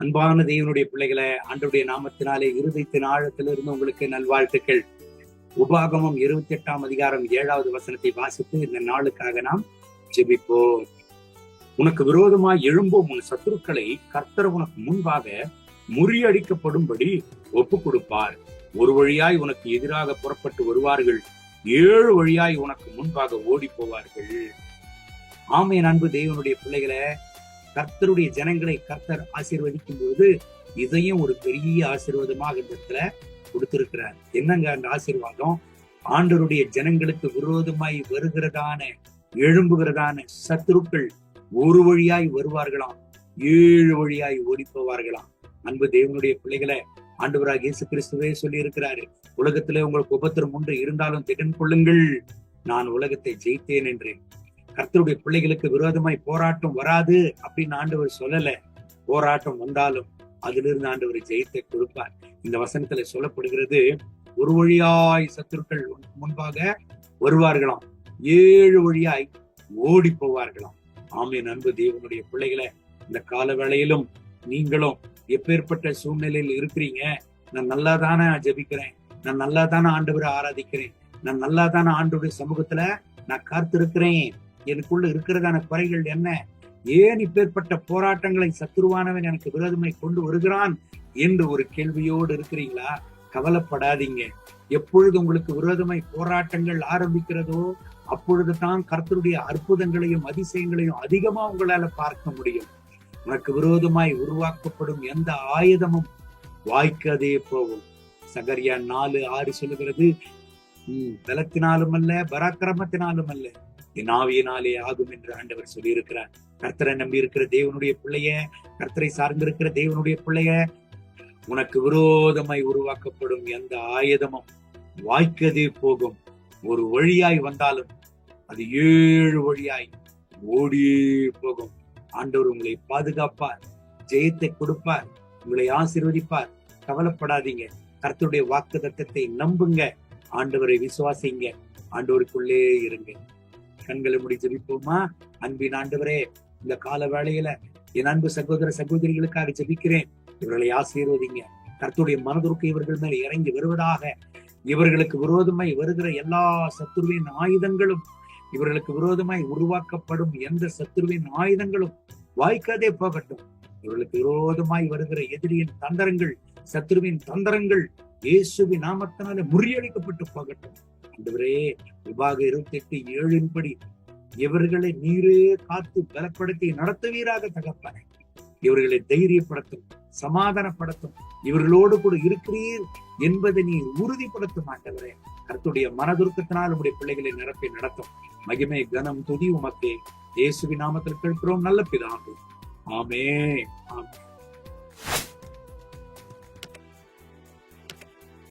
அன்பான தேவனுடைய பிள்ளைகளை அன்றைய நாமத்தினாலே இருதயத்தின் ஆழத்திலிருந்து உங்களுக்கு நல்வாழ்த்துக்கள். உபாகமம் இருபத்தி எட்டாம் அதிகாரம் ஏழாவது வசனத்தை வாசித்து இந்த நாளுக்காக நாம் ஜெபிப்போம். உனக்கு விரோதமாய் எழும்பும் உன் சத்துருக்களை கர்த்தர் உனக்கு முன்பாக முறியடிக்கப்படும்படி ஒப்பு கொடுப்பார் ஒரு வழியாய் உனக்கு எதிராக புறப்பட்டு வருவார்கள் ஏழு வழியாய் உனக்கு முன்பாக ஓடி போவார்கள் ஆமையன் அன்பு தேவனுடைய பிள்ளைகளை கர்த்தருடைய ஜனங்களை கர்த்தர் ஆசீர்வதிக்கும் பொழுது இதையும் ஒரு பெரிய ஆசீர்வாதமாக இந்த இடத்துல கொடுத்திருக்கிறார். என்னங்க அந்த ஆசீர்வாதம்? ஆண்டருடைய ஜனங்களுக்கு விரோதமாய் வருகிறதான எழும்புகிறதான சத்துருக்கள் ஒரு வழியாய் வருவார்களாம் ஏழு வழியாய் ஓடிப்போவார்களாம். அன்பு தேவனுடைய பிள்ளைகளை ஆண்டவராக இயேசு கிறிஸ்துவே சொல்லி இருக்கிறாரு உலகத்திலே உங்களுக்கு உபத்திரம் ஒன்று இருந்தாலும் திடன் கொள்ளுங்கள். நான் உலகத்தை ஜெயித்தேன் என்றேன். கர்த்தருடைய பிள்ளைகளுக்கு விரோதமாய் போராட்டம் வராது அப்படின்னு ஆண்டவர் சொல்லல. போராட்டம் வந்தாலும் அதிலிருந்து ஆண்டவர் ஜெயித்தை கொடுப்பார். இந்த வசனத்துல சொல்லப்படுகிறது ஒரு வழியாய் சத்துருக்கள் முன்பாக வருவார்களாம். ஏழு வழியாய் ஓடி போவார்களாம். ஆமீன். அன்பு தேவனுடைய பிள்ளைகளை இந்த கால வேளையிலும் நீங்களும் எப்பேற்பட்ட சூழ்நிலையில் இருக்கிறீங்க? நான் நல்லா தானே ஜெபிக்கிறேன்? நான் நல்லா தானே ஆண்டவரை ஆராதிக்கிறேன்? நான் நல்லா தானே ஆண்டவருடைய சமூகத்துல நான் காத்திருக்கிறேன்? எனக்குள்ள இருக்கிறதான குறைகள் என்ன? ஏன் இப்பேற்பட்ட போராட்டங்களை சத்துருவானவன் எனக்கு விரோதமை கொண்டு வருகிறான் என்று ஒரு கேள்வியோடு இருக்கிறீங்களா? கவலைப்படாதீங்க. எப்பொழுது உங்களுக்கு விரோதமை போராட்டங்கள் ஆரம்பிக்கிறதோ அப்பொழுது தான் கர்த்தருடைய அற்புதங்களையும் அதிசயங்களையும் அதிகமா உங்களால பார்க்க முடியும். உனக்கு விரோதமாய் உருவாக்கப்படும் எந்த ஆயுதமும் வாய்க்கதே போகும். சகரியா நாலு ஆறு சொல்லுகிறது உம் பலத்தினாலும் அல்ல பராக்கிரமத்தினாலும் அல்ல என் ஆவியினாலே ஆகும் என்று ஆண்டவர் சொல்லியிருக்கிறார். கர்த்தரை நம்பி இருக்கிற தேவனுடைய பிள்ளைய கர்த்தரை சார்ந்திருக்கிற தேவனுடைய பிள்ளைய உனக்கு விரோதமாய் உருவாக்கப்படும் எந்த ஆயுதமும் வாய்க்கதே போகும். ஒரு வழியாய் வந்தாலும் அது ஏழு வழியாய் ஓடியே போகும். ஆண்டவர் உங்களை பாதுகாப்பார் ஜெயத்தை கொடுப்பார் உங்களை ஆசீர்வதிப்பார். கவலைப்படாதீங்க. கர்த்தருடைய வாக்கு தத்தத்தை நம்புங்க. ஆண்டவரை விசுவாசிங்க. ஆண்டவருக்குள்ளே இருங்க. கண்களை முடி ஜபிப்போமா? அன்பின் ஆண்டவரே இந்த கால வேளையில என் அன்பு சகோதர சகோதரிகளுக்காக ஜெபிக்கிறேன். இவர்களை ஆசீர்வதிங்க. கர்த்துடைய மனதிற்கு இவர்கள் மேல் இறங்கி வருவதாக இவர்களுக்கு விரோதமாய் வருகிற எல்லா சத்துருவின் ஆயுதங்களும் இவர்களுக்கு விரோதமாய் உருவாக்கப்படும் எந்த சத்துருவின் ஆயுதங்களும் வாய்க்காதே போகட்டும். இவர்களுக்கு விரோதமாய் வருகிற எதிரியின் தந்திரங்கள் சத்துருவின் தந்திரங்கள் இயேசுவின் நாமத்தினால முறியடிக்கப்பட்டு போகட்டும். ஆண்டவரே விபாக இருபத்தி எட்டு ஏழின்படி இவர்களை நீரே காத்து பலப்படுத்தி நடத்துவீராக தகப்பன. இவர்களை தைரியப்படுத்தும் சமாதானப்படுத்தும் இவர்களோடு கூட இருக்கிறீர் என்பதை நீ உறுதிப்படுத்தும் ஆண்டவரே. கருத்துடைய மனதுருக்கத்தினால் உடைய பிள்ளைகளை நிரப்பி நடத்தும். மகிமை கனம் துதி உமக்கே. இயேசுவி நாமத்தில் கேட்கிறோம் நல்ல பிதாகும் ஆமே ஆமே